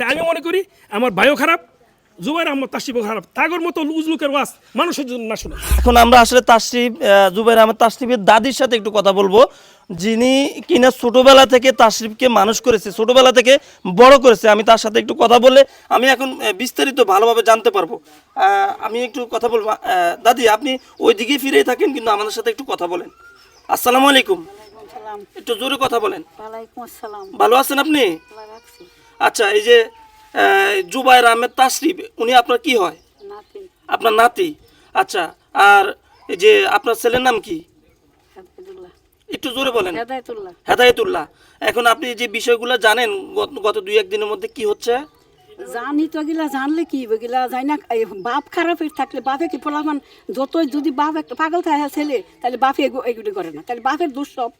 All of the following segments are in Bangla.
তাই আমি মনে করি আমার ভাইও খারাপ জুবাইর আহমদ তাসিবও খারাপ। তাগর মতো উজলুকের ওয়াজ মানুষের জন্য না শোনা। এখন আমরা আসলে তাসরিফ জুবাইর আহমেদ তাসরিফের দাদির সাথে একটু কথা বলব। যিনি কিনা ছোটবেলা থেকে তাসরিফকে মানুষ করেছে ছোটবেলা থেকে বড় করেছে আমি তার সাথে একটু কথা বলে আমি এখন বিস্তারিত ভালোভাবে জানতে পারব। আমি একটু কথা বলব আহ, দাদি আপনি ওই দিকেই ফিরেই থাকেন কিন্তু আমাদের সাথে একটু কথা বলেন। আসসালামু আলাইকুম। সালাম একটু জোরে কথা বলেন। ভালো আছেন আপনি? আচ্ছা এই যে জুবাইর আহমেদ তাসরিফ উনি আপনার কি হয়? আপনার নাতি। আচ্ছা আর এই যে আপনার ছেলের নাম কি? একটু জোরে বলেন। হেদায়তুল্লাহ। হেদায়েতুল্লাহ। এখন আপনি যে বিষয়গুলো জানেন গত- দুই একদিনের মধ্যে কি হচ্ছে? জানি তো গিলা জানলে কি গিলা যাই না বাপ খারাপ থাকলে বাপে কি ফলামান যতই যদি বাপ একটা পাগল থাকে ছেলে তাহলে বাপে এগু- এগুলি করে না। তাহলে বাপের দোষ সব।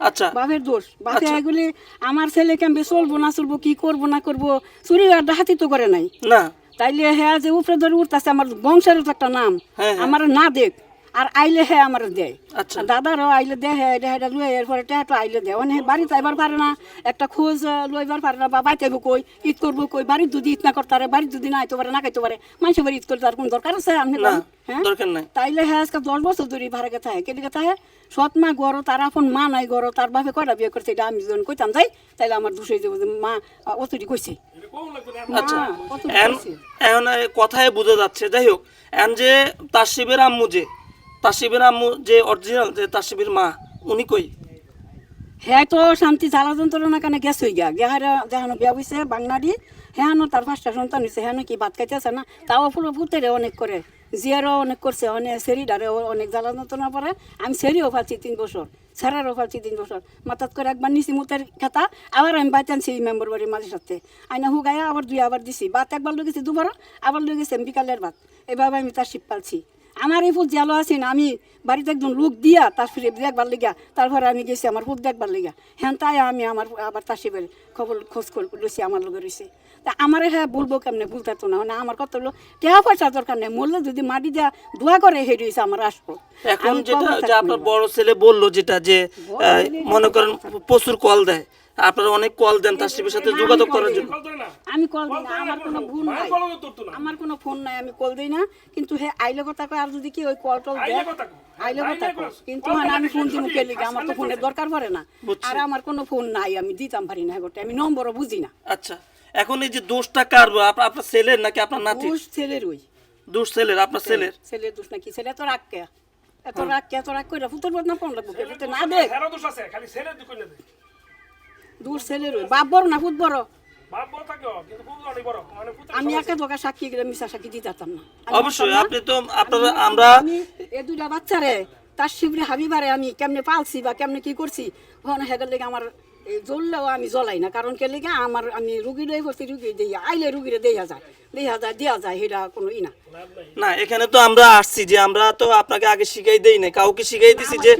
আচ্ছা। বাপের দোষ। বাপে এগুলি আমার ছেলে কেমবে চলবো না চলবো কি করব না করব চুরি আর ডাহাতি তো করে নাই। না। তাইলে হ্যাঁ যে উপরে ধরে উঠতেছে আমার বংশের একটা নাম। হ্যাঁ, হ্যাঁ। আমার না দেখ। আর আইলে হ্যাঁ আমার দেয়। আচ্ছা। দাদারও আইলে দেয় হ্যাঁ এটা এটা লুয়ে এরপরে টেহাটো আইলে দেয়। অনেক বাড়িতে আইবার পারে না একটা খোঁজ লইবার পারে না বা বাইতে কই ঈদ করব কই বাড়ির যদি ঈদ না করতে পারে বাড়ির যদি না আইতে পারে না খাইতে পারে মানুষের বাড়ি ঈদ করতে তার কোন দরকার আছে? আপনি হ্যাঁ? তাইলে হ্যাঁ আজকে দশ বছর ধরে ভাড়া কথা হয় কেটে কথা হয় সৎ মা তার আপন মা নাই গড় তার বাপে কয়টা বিয়ে করছে এটা আমি যখন কইতাম যাই তাইলে আমার দুষে যাব যে মা অতটি কইছে। আচ্ছা এখন। এখন কথায় বোঝা যাচ্ছে। যাই হোক এখন যে তাসিবের আম্মু যে তাসিবের আম্মু যে অরিজিনাল যে তাসিবের মা, উনি কই? হ্যাঁ তো, শান্তি জ্বালা যন্ত্রণা কানে গ্যাস হয়ে গিয়া গেহারা যেহানো বিয়া বইছে বাংলাডি হ্যাঁ তার পাঁচটা সন্তান হয়েছে হ্যাঁ কি ভাত খাইতেছে না? তাও ফুল পুতেরে অনেক করে। জিয়ারও অনেক করছে অনেক সেরিডারে অনেক জ্বালা যন্ত্রণা পরে আমি সেরিও পাচ্ছি তিন বছর সেরারও পাচ্ছি তিন বছর। মাথাত করে একবার নিছি মুতের খাতা, আবার আমি বাইতে আনছি মেম্বার বাড়ির মাঝে সাথে। আইনা হুগাইয়া আবার দুই আবার দিছি। ভাত একবার লই গেছি দুবার আবার লই গেছি আমি বিকালের ভাত। এভাবে আমি তার শিপ পালছি। আমার এই ফুল জালো আছে না আমি বাড়িতে একজন লোক দিয়া তার ফিরে দেখবার লিগা তারপরে আমি গেছি আমার ফুল দেখবার লিগা। হ্যাঁ তাই আমি আমার আবার তাসিবের খবর খোঁজ করে রয়েছি আমার লোকের রয়েছে তা আমার হ্যাঁ বলব কেমনে ভুলতে তো না না আমার কত হলো টাকা পয়সা দরকার নেই মরলে যদি মাটি দেওয়া দোয়া করে হে রয়েছে আমার আসব এখন যেটা আপনার বড় ছেলে বলল যেটা যে মনে করেন প্রচুর কল দেয়। আপনারা অনেক কল দেন তাসিবের সাথে যোগাযোগ করার জন্য। আমি কল দিই না আমার কোনো ভুল নাই। আমার কোনো ফোন নাই আমি কল দিই না। কিন্তু হে আইলে কথা কয় আর যদি কি ওই কল টল দেয় আইলে কথা কয়। কিন্তু মানে আমি ফোন কিছু কে লিগে আমার তো ফোনের দরকার পড়ে না। আর আমার কোনো ফোন নাই আমি দিতাম পারি না গোটে আমি নম্বরও বুঝি না। আচ্ছা এখন এই যে দোষটা কার? আপনার ছেলের নাকি আপনার নাতির? দোষ ছেলের ওই। দোষ ছেলের আপনার ছেলের ছেলের? দোষ নাকি? ছেলে এত রাগ কে? এত রাগ কে এত রাগ করে ফুটোর বদনা কোন লাগবে না দেখ। হেরো দোষ আছে খালি ছেলে দুই কইলে দে। ছেলের ওই বাপ বড় না ফুট বড়? বাপ বড় থাকে কিন্তু খুব অনেক বড়। মানে আমি একটা ধোকা সাক্ষী গেলে মিশা সাক্ষী দিতাম না। অবশ্যই আপনি তো আপনারা আমরা আমি এ দুইটা বাচ্চারে তার শিবরে হাবিবারে আমি কেমনে পালছি বা কেমনে কি করছি ওখানে হেগের লেগে আমার জ্বললেও আমি জ্বলাই না। কারণ কে লেগে আমার আমি রুগী লই পড়ছি রুগী দিই আইলে রুগীরে দেয়া যায় দেয়া যায় দেয়া যায় সেটা কোনো ই না। না এখানে তো আমরা আসছি যে আমরা তো আপনাকে আগে শিখাই দেই না কাউকে শিখাই দিছি যে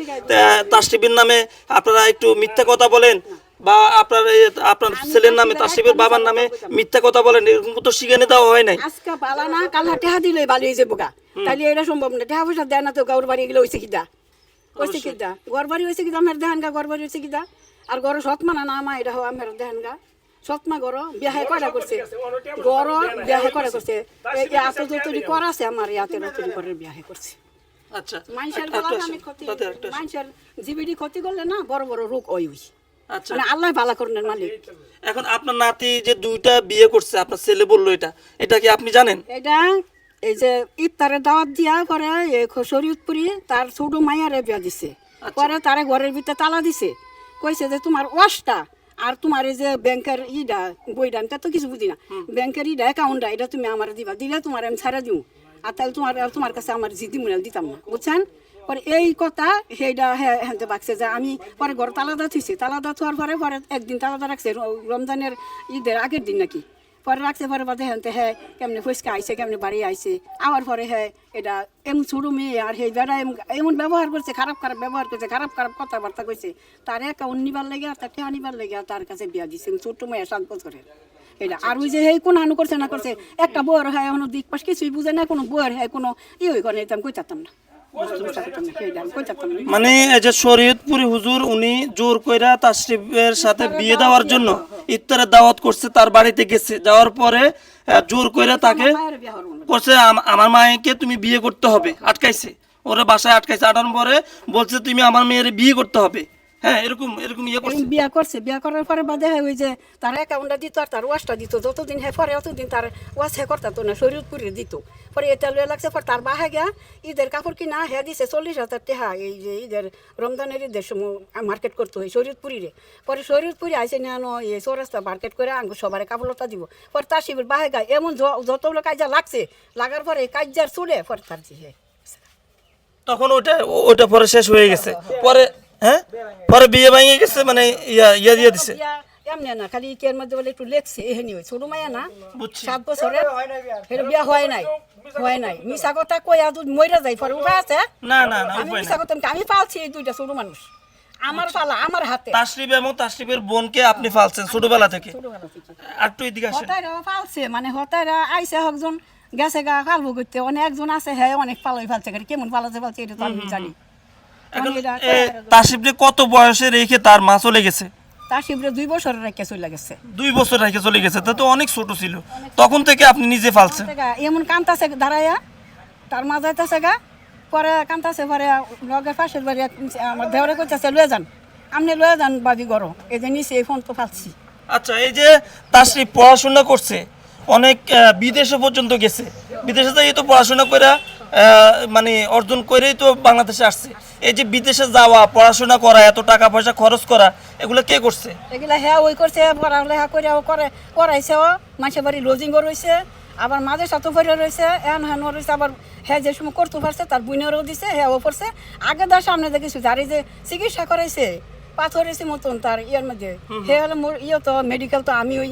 তাসটিবির নামে আপনারা একটু মিথ্যা কথা বলেন। বা আপনার আপনার ছেলের নামে তাসটিবের বাবার নামে মিথ্যা কথা বলেন এরকম তো শিখানে দেওয়া হয় নাই। আজকে পালা না কাল টেহা দিলে বালি হয়ে যাব গা তাহলে এটা সম্ভব না টেহা পয়সা দেয় না তো গাউর বাড়ি গেলে হয়েছে কিদা হয়েছে কিদা ঘর বাড়ি হয়েছে কিদা আমার দেহান গা ঘর বাড়ি হয়েছে কিদা আর সৎমা না এটা হওয়া আমার দেহান গা সৎমা বিয়াহে কয়টা করছে? ঘর বিয়াহে কয়টা করছে? আতো তৈরি করা আছে আমার ইয়াতে তৈরি করে বিয়াহে করছে। আচ্ছা মানুষের। মানুষের জীবিটি ক্ষতি করলে না বড় বড় রোগ ওই আচ্ছা। মানে আল্লাহ ভালো করেন মালিক। এখন আপনার নাতি যে দুইটা বিয়ে করছে আপনার ছেলে বলল এটা এটা কি আপনি জানেন? এটা এই যে ইফতারে দাওয়াত দিয়া করে শরীয়তপুরি তার ছোট মাইয়ারে বিয়া দিছে। পরে তারে ঘরের ভিতরে তালা দিছে। কইছে যে তোমার ওয়াশটা আর তোমার এই যে ব্যাংকের ইটা বইটা আমি তো কিছু বুঝি না। ব্যাংকের ইটা অ্যাকাউন্টটা এটা তুমি আমার দিবা দিলে তোমার আমি ছাড়া দিও আর তাহলে তোমার তোমার কাছে আমার জিদি মুনাল দিতাম না বুঝছেন? পরে এই কথা সেইটা হ্যাঁ বাকছে যে আমি পরে ঘর তালাদা থুইছি। তালাদা থোয়ার পরে পরে একদিন তালাদা রাখছে রমজানের ঈদের আগের দিন নাকি। পরে রাখছে পরে বাদে হ্যাঁ হ্যাঁ কেমনি ফুসকা আইছে, কেমনি বাড়ি আইছে। আবার পরে হ্যাঁ এটা এমন ছোটো মেয়ে আর সেই বেড়া এমন এমন ব্যবহার করছে, খারাপ খারাপ ব্যবহার করছে, খারাপ খারাপ কথাবার্তা কইছে। তার একাউন্ট নিবার লেগে আর তার ঠেয়া নিবার লেগে তার কাছে বিয়া দিছে ছোট্ট মেয়ে সাত বছরের। এটা আর ওই যে এই কোন আনু করছে না করছে, একটা বউয়ের হয় এখনও দিক পাশ কিছুই বুঝে না, কোনো বউয়ের হয় কোনো ই হই করে আমি কইতাম না। মানে এই যে শরীয়তপুরি হুজুর, উনি জোর কইরা তাশরিফের সাথে বিয়ে দেওয়ার জন্য ইফতারের দাওয়াত করছে, তার বাড়িতে গেছে। যাওয়ার পরে জোর কইরা তাকে। করছে আমার মায়েকে তুমি বিয়ে করতে হবে। আটকাইছে। ওরা বাসায় আটকাইছে। আটার পরে বলছে, তুমি আমার মেয়ের বিয়ে করতে হবে। হ্যাঁ এরকম এরকম ইয়ে করছে। বিয়া করছে বিয়া করার পরে বাদে হয় ওই যে তার অ্যাকাউন্টটা দিত আর তার ওয়াশটা দিত। যতদিন হ্যাঁ পরে অতদিন তার ওয়াশ হ্যাঁ করতো না শরীরপুরে দিত। পরে এটা লয়ে লাগছে পর তার বাহে গিয়া ঈদের কাপড় কিনা হ্যাঁ দিছে চল্লিশ হাজার টাকা এই যে ঈদের রমজানের ঈদের সময় মার্কেট করতে হয় শরীরপুরিরে পরে শরীরপুরি আইসে না নো এই চৌরাস্তা মার্কেট করে আঙ্গ সবার কাপড় লতা দিব। পরে তার শিবির বাহে গায়ে এমন য- যতগুলো কাজা লাগছে লাগার পরে কাজার চুলে পরে তার যে তখন ওটা ওটা পরে শেষ হয়ে গেছে। পরে হ্যাঁ? পরে বিয়ে ভেঙে গেছে মানে ইয়া ইয়া দিয়ে দিছে। এমনি না খালি মধ্যে বলে একটু লেখছে এহেনি ওই ছোট মায়া না সাত বছরে এটা বিয়া হয় নাই হয় নাই। মিশা কথা কই আজ মইরা যাই পরে উঠা আছে? না না না আমি মিশা কথা আমি পালছি এই দুইটা ছোট মানুষ। আমার পালা আমার হাতে। তাশরিফ এবং তাশরিফের বোনকে আপনি ফালছেন ছোটবেলা থেকে? আর এদিকে আসেন। হতাইরা পালছে মানে হতাইরা আইসে একজন গেছে গা পালবো করতে অনেকজন আছে হ্যাঁ অনেক পালাই ফালছে কেমন পালাতে ফালছে এটা তো আমি জানি। তাশরিফরে কত বয়সে রেখে তার মা চলে গেছে? তার শিবরে দুই বছর রেখে চলে গেছে। দুই বছর রেখে চলে গেছে তা তো অনেক ছোট ছিল। তখন থেকে আপনি নিজে ফালছেন। এমন কান্তাছে দাঁড়াইয়া তার মা যাইতেছে গা পরে কান্তাছে পরে লগের পাশের বাড়ি আমার দেওয়ারে করতেছে লয়ে যান আপনি লয়ে যান বাবি গরো এই যে নিচে এই ফোন তো ফালছি। আচ্ছা এই যে তাশরিফ পড়াশোনা করছে অনেক বিদেশে পর্যন্ত গেছে। বিদেশে যাই তো পড়াশোনা করে মানে অর্জন করেই তো বাংলাদেশে আসছে। এই যে বিদেশে যাওয়া পড়াশোনা করা এত টাকা পয়সা খরচ করা এগুলো কে করছে? এগুলা হ্যাঁ ওই করছে পড়ালেখা করে ও করে করাইছে ও। মানুষের বাড়ি লজিংও রয়েছে আবার মাঝে সাথে ফেরে রয়েছে এন হেন রয়েছে আবার হ্যাঁ যে সময় করতে পারছে তার বুনেরও দিছে হ্যাঁ ও পড়ছে আগে তার সামনে দেখেছি যার এই যে চিকিৎসা করাইছে পাথর এসে মতন তার ইয়ের মধ্যে। হে হলো মোর ইয়ে তো মেডিকেল তো আমি ওই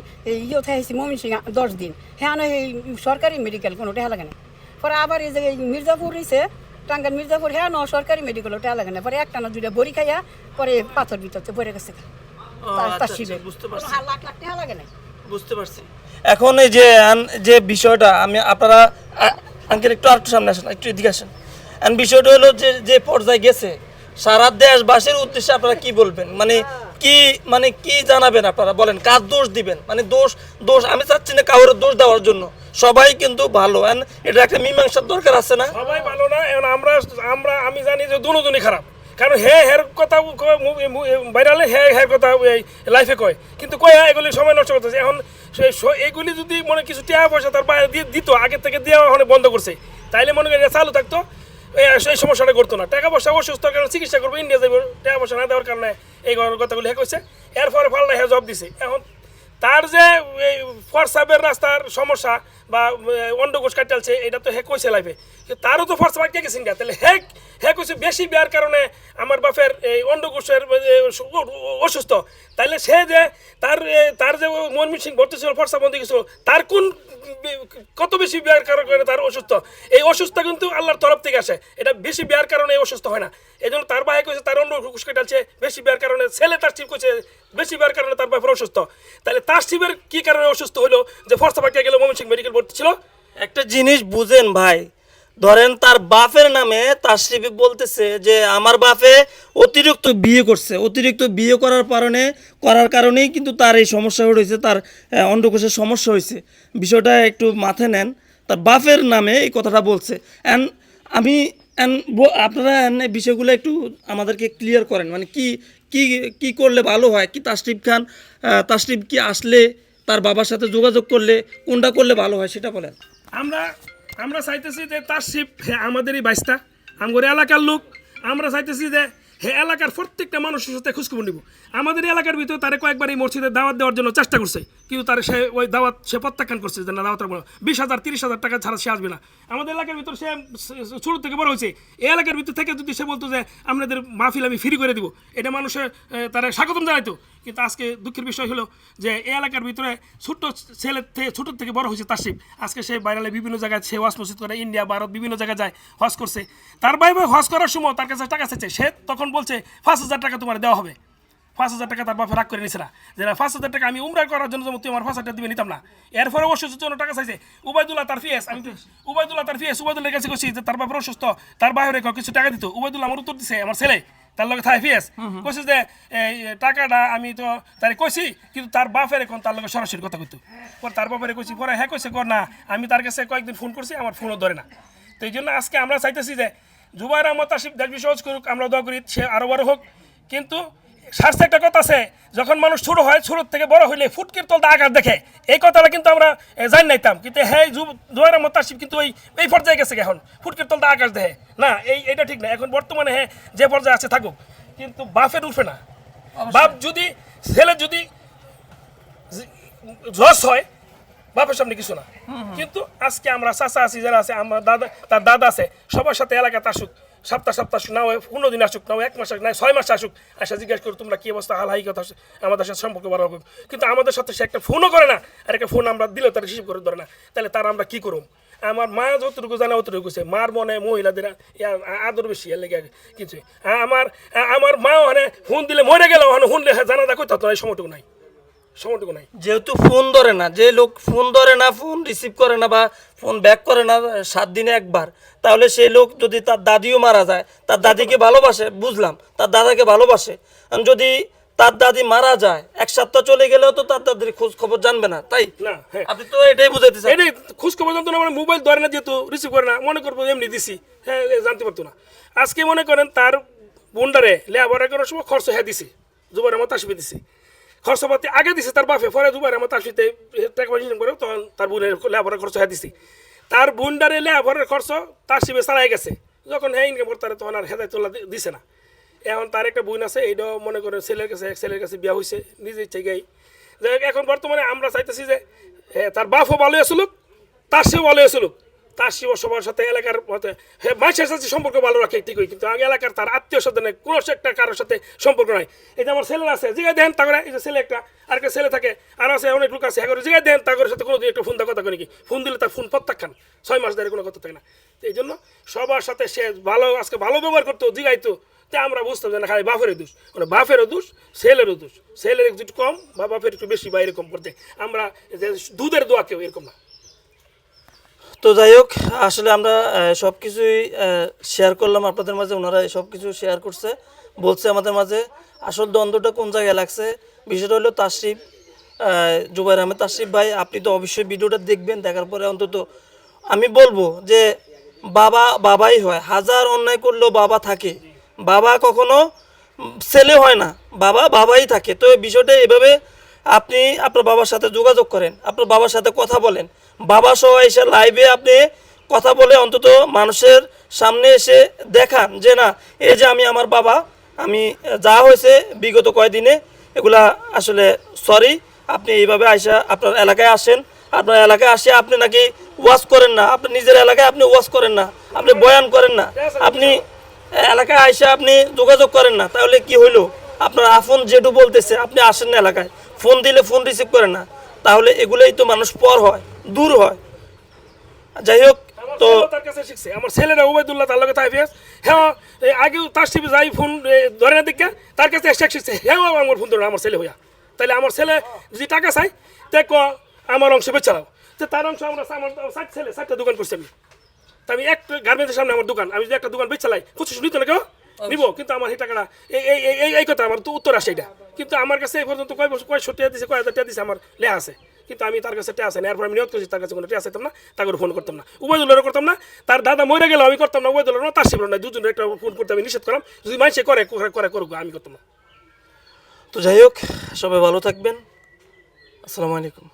ইয়ে থাইছি মমিন সিং দশ দিন। হ্যাঁ এই সরকারি মেডিকেল কোনো টেহা লাগে না। পরে আবার এই যে মির্জাপুর রয়েছে টাঙ্গার মির্জাপুর হ্যাঁ ন সরকারি মেডিকেল ওটা লাগে না। পরে একটা না দুইটা বড়ি খাইয়া পরে পাথর ভিতরতে পড়ে গেছে। তার শিবে বুঝতে পারছি। লাখ লাখ টাকা লাগে না বুঝতে পারছি। এখন এই যে যে বিষয়টা আমি আপনারা আঙ্কেল একটু আরেকটু সামনে আসেন একটু এদিকে আসেন। বিষয়টা হলো যে যে পর্যায়ে গেছে সারা দেশবাসীর উদ্দেশ্যে আপনারা কি বলবেন? মানে কি মানে কি জানাবেন আপনারা? বলেন কার দোষ দিবেন? মানে দোষ দোষ আমি চাচ্ছি না কাউরে দোষ দেওয়ার জন্য। সবাই কিন্তু ভালো। এটা একটা মীমাংসার দরকার আছে না? সবাই ভালো না এখন আমরা আমরা আমি জানি যে দুজনই খারাপ। কারণ হে হের কথা ভাইরালে হে হের কথা লাইফে কয়। কিন্তু কয় হ্যাঁ, এগুলি সময় নষ্ট করতেছে। এখন এগুলি যদি মনে কিছু টাকা পয়সা তার দিত আগে থেকে দেওয়া ওখানে বন্ধ করছে তাইলে মনে করি চালু থাকতো। এই সমস্যাটা করতো না। টাকা পয়সা অসুস্থ কারণে চিকিৎসা করব ইন্ডিয়া যাব টাকা পয়সা না দেওয়ার কারণে এই কথাগুলি হ্যাঁ কইছে এরপরে পাল্লা হ্যাঁ জব দিছে। এখন তার যে এই ফরসাবের রাস্তার সমস্যা বা অন্ডকোষ কাটালছে এটা তো হে কইছে লাইফে। তারও তো ফরসাব কে গেছেন গা তাহলে হে হে কইছে বেশি বিয়ার কারণে আমার বাপের এই অন্ডকোষের অসুস্থ। তাহলে সে যে তার তার যে মনমিন সিং ভর্তি ছিল, ফরসা বন্ধ গেছিল, তার কোন কত বেশি বিয়ার কারণে তার অসুস্থ? এই অসুস্থ কিন্তু আল্লাহর তরফ থেকে আসে। এটা বেশি বিয়ার কারণে অসুস্থ হয় না। এই জন্য তার ভাই কইছে, তার অন্য কুসকে ডালছে বেশি বিয়ার কারণে। ছেলে তার চিপ কইছে, বেশি বিয়ার কারণে তার বাপের অসুস্থ। তাহলে তার শিবের কি কারণে অসুস্থ হলো যে ফর্সা পাকিয়া গেল ময়মনসিংহ মেডিকেল ভর্তি ছিল। একটা জিনিস বুঝেন ভাই, ধরেন তার বাপের নামে তাশরিফি বলতেছে যে, আমার বাপে অতিরিক্ত বিয়ে করছে। অতিরিক্ত বিয়ে করার কারণে, করার কারণেই কিন্তু তার এই সমস্যা হয়েছে তার অন্ডকোষের সমস্যা হয়েছে। বিষয়টা একটু মাথায় নেন, তার বাপের নামে এই কথাটা বলছে। অ্যান্ড আমি ব- আপনারা বিষয়গুলো একটু আমাদেরকে ক্লিয়ার করেন। মানে কি কি কি করলে ভালো হয়? কি তাশরিফ খান তাশরিফ কি আসলে তার বাবার সাথে যোগাযোগ করলে কোনটা করলে ভালো হয় সেটা বলেন। আমরা আমরা চাইতেছি যে তার শিব হে আমাদেরই বাইসটা আমার এলাকার লোক, আমরা চাইতেছি যে হে এলাকার প্রত্যেকটা মানুষের সাথে খোঁজখবর নিব। আমাদের এলাকার ভিতরে তারে কয়েকবার এই মসজিদে দাওয়াত দেওয়ার জন্য চেষ্টা করছে। কিন্তু তার সে ওই দাওয়াত সে প্রত্যাখ্যান করছে যে, না দাওয়াতের বড় বিশ হাজার, তিরিশ হাজার টাকা ছাড়া সে আসবে না। আমাদের এলাকার ভিতরে সে ছোট থেকে বড় হয়েছে। এই এলাকার ভিতর থেকে যদি সে বলতো যে, আপনাদের মাহফিল আমি ফ্রি করে দিব। এটা মানুষের তারা স্বাগতম জানাইতো। কিন্তু আজকে দুঃখের বিষয় হলো যে, এই এলাকার ভিতরে ছোট্ট ছেলে থেকে ছোট থেকে বড় হয়েছে তাসিফ। আজকে সে বাইরে বিভিন্ন জায়গায় সে হজ মসজিদ করে, ইন্ডিয়া, ভারত বিভিন্ন জায়গায় যায় হজ করছে। তার ভাই হজ করার সময় তার কাছে টাকা চাইছে সে তখন বলছে, পাঁচ হাজার টাকা তোমার দেওয়া হবে। পাঁচ হাজার টাকা তার বাপে রাগ করে নিছে না। যে পাঁচ হাজার টাকা আমি উমরা করার জন্য তুই আমার পাঁচ হাজার টাকা দিবে নিতাম না। এরপরে অসুস্থ জন্য টাকা চাইছে। উবাইদুল্লাহ তার ফিয়েস আমি উবাইদুল্লাহ তার ফিয়েস উবাইদুল্লাহর কাছে কইছি যে তার বাপের অসুস্থ তার বাইরে কিছু টাকা দিত। উবাইদুল্লাহ আমার উত্তর দিছে আমার ছেলে তার লগে থাই ফিয়েস। কইছে যে টাকাটা আমি তো তারে কইছি কিন্তু তার বাপের এখন তার লগে সরাসরি কথা কইতো। পরে তার বাপের কইছি পরে হ্যাঁ কইছে কর না আমি তার কাছে কয়েকদিন ফোন করছি আমার ফোনও ধরে না। তো এই জন্য আজকে আমরা চাইতেছি যে জুবাইর আহমদ আসিফ দেশ সহজ করুক আমরা দোয়া করি সে আরও বড় হোক। কিন্তু স্বাস্থ্য একটা কথা আছে যখন মানুষ ছোট হয় ছোট থেকে বড় হইলে ফুটকির তলটা আকার দেখে। এই কথাটা কিন্তু আমরা জানি নাইতাম কিন্তু হ্যাঁ জুবাইর আহমদ আসিফ কিন্তু ওই এই পর্যায়ে গেছে এখন। ফুটকির তলটা আকাশ দেখে। না এই এটা ঠিক না। এখন বর্তমানে হ্যাঁ যে পর্যায়ে আছে থাকুক। কিন্তু বাপের উঠবে না। বাপ যদি ছেলে যদি জস হয় বাপের সামনে কিছু না। কিন্তু আজকে আমরা চাচা আছি যারা আছে আমার দাদা তার দাদা আছে সবার সাথে এলাকাতে আসুক সপ্তাহ সপ্তাহ না হয় পনেরো দিন আসুক না হয় এক মাস আসুক না ছয় মাস আসুক। আসা জিজ্ঞাসা করো, তোমরা কি অবস্থা? হাল হাই কথা আমাদের সাথে সম্পর্ক হোক। কিন্তু আমাদের সাথে সে একটা ফোনও করে না, আর একটা ফোন আমরা দিলেও তারা রিসিভ করে ধরে না। তাহলে তার আমরা কী করুম? আমার মা যতটুকু জানে অতটুকু সে মার মনে মহিলাদের আদর বেশি, এর লেগে কিছু। আমার আমার মা ওখানে ফোন দিলে মরে গেল ওখানে শুনলে জানা দা কোথাও তো এই সময়টুকু নাই। সময়টুকু নাই। যেহেতু ফোন ধরে না যে লোক ফোন ধরে না ফোন রিসিভ করে না বা ফোন ব্যাক করে না সাত দিনে একবার তাহলে সেই লোক যদি তার দাদিও মারা যায় তার দাদিকে ভালোবাসে বুঝলাম তার দাদাকে ভালোবাসে যদি তার দাদি মারা যায় এক সপ্তাহ চলে গেলেও তো তার দাদির খোঁজ খবর জানবে না তাই? না হ্যাঁ। আপনি তো এটাই বুঝাইতে চান। এটাই খোঁজ খবর জানতো না মানে মোবাইল ধরে না যেহেতু রিসিভ করে না মনে করব এমনি দিছি হ্যাঁ জানতে পারতো না। আজকে মনে করেন তার বোনডারে লেবার করার সময় খরচ হ্যাঁ দিছে জুবাইর আমার তাসবি দিছে। খরচপাতি আগে দিছে তার বাপে পরে জুবাইর আমার তাসবিতে টাকা পয়সা করে তখন তার বোনের লেবারের খরচ হ্যাঁ দিছে। তার বোনডারে লেবারের খরচ তার শিবে চালাই গেছে। যখন হ্যাঁ ইনকাম করতে তখন আর হেদায় তোলা দিছে না। এখন তার একটা বোন আছে এইটাও মনে করেন ছেলের কাছে এক ছেলের কাছে বিয়া হয়েছে নিজে ইচ্ছে গাই যাই এখন বর্তমানে আমরা চাইতেছি যে এ, তার বাপও ভালো আসলুক তার সেও ভালো আসলুক তার সেও সবার সাথে এলাকার মানুষের সাথে সম্পর্ক ভালো রাখে ঠিকই, কিন্তু আগে এলাকার তার আত্মীয় নেই কোনো একটা কারোর সাথে সম্পর্ক নাই। এই যে আমার ছেলে আছে, জিগায় দেন তাকে এই যে ছেলে একটা আর একটা ছেলে থাকে, আর আছে অনেক লোক আছে হ্যাঁ জিগায় দেন তাদের সাথে কোনো একটা ফোন কথা নাকি? ফোন দিলে তার ফোন প্রত্যাখ্যান, ছয় মাস ধরে কোনো কথা থাকে না। এই জন্য সবার সাথে সে ভালো, আজকে ভালো ব্যবহার করতো, জিগাইতো, তে আমরা বুঝতাম যে না, খালি বাপেরও দোষ মানে বাপেরও দোষ, ছেলেরও দোষ। ছেলের একটু কম বা বাপের একটু বেশি বা এরকম করতে, আমরা দুধের দোয়া কেউ এরকম না। তো যাই হোক, আসলে আমরা সব কিছুই শেয়ার করলাম আপনাদের মাঝে, ওনারা সব কিছু শেয়ার করছে, বলছে আমাদের মাঝে, আসল দ্বন্দ্বটা কোন জায়গায় লাগছে? বিষয়টা হলো তাশরিফ জুবাইর আহমেদ। তাশরিফ ভাই, আপনি তো অবশ্যই ভিডিওটা দেখবেন, দেখার পরে অন্তত আমি বলব যে, বাবা, বাবাই হয়। হাজার অন্যায় করলেও বাবা থাকে। বাবা কখনো ছেলে হয় না। বাবা, বাবাই থাকে। তো বিষয়টা এভাবে আপনি আপনার বাবার সাথে যোগাযোগ করেন, আপনার বাবার সাথে কথা বলেন। বাবা সহ এসে লাইভে আপনি কথা বলে অন্তত মানুষের সামনে এসে দেখান যে, না, এই যে আমি আমার বাবা, আমি যা হয়েছে বিগত কয়দিনে, এগুলা আসলে সরি আপনি এইভাবে আইসা আপনার এলাকায় আসেন। আপনার এলাকায় আসে আপনি নাকি ওয়াশ করেন না, আপনি নিজের এলাকায় আপনি ওয়াশ করেন না, আপনি বয়ান করেন না। আপনি এলাকায় আইসা আপনি যোগাযোগ করেন না, তাহলে কি হইল? আপনার আফোন যেটু বলতেছে, আপনি আসেন না এলাকায়। ফোন দিলে ফোন রিসিভ করে না তাহলে এগুলোই তো মানুষ পর হয় দূর হয়। যাই হোক তো তার কাছে শিখছে আমার ছেলেরা উবাইদুল্লাহ তার লগে তাইফিয়াস হ্যাঁ এই আগেও তার টিভি যাই ফোন ধরে না দিকে তার কাছে এসে শিখছে হ্যাঁ আমার ফোন ধরে আমার ছেলে হইয়া। তাহলে আমার ছেলে যদি টাকা চাই তে ক আমার অংশ বেচালাও তো তার অংশ আমরা আমার ষাট ছেলে ষাটটা দোকান করছি আমি। তা আমি একটা গার্মেন্টের সামনে আমার দোকান আমি যদি একটা দোকান বেচালাই পঁচিশ নিত না কেউ নিব কিন্তু আমার এই টাকাটা এই এই এই- এই এই কথা আমার তো উত্তর আসে এটা। কিন্তু আমার কাছে এই পর্যন্ত কয় বছর কয় টাকা দিছে, কয় হাজার টাকা দিছে আমার লেহা আছে। কিন্তু আমি তার কাছে টেয়া আছে না। এরপর আমি নিয়োগ করছি, তার কাছে কোনো টেয়া চাইতাম না, তাকে ফোন করতাম না। উভয়দুলেরও করতাম না, তার দাদা মরে গেলে আমি করতাম না উভয়দুলের না, তার সেগুলো না দুজনের একটা ফোন করতে আমি নিষেধ করলাম, যদি মানুষে করে করে করুক, আমি করতাম না। তো যাই হোক, সবাই ভালো থাকবেন। আসসালামু আলাইকুম।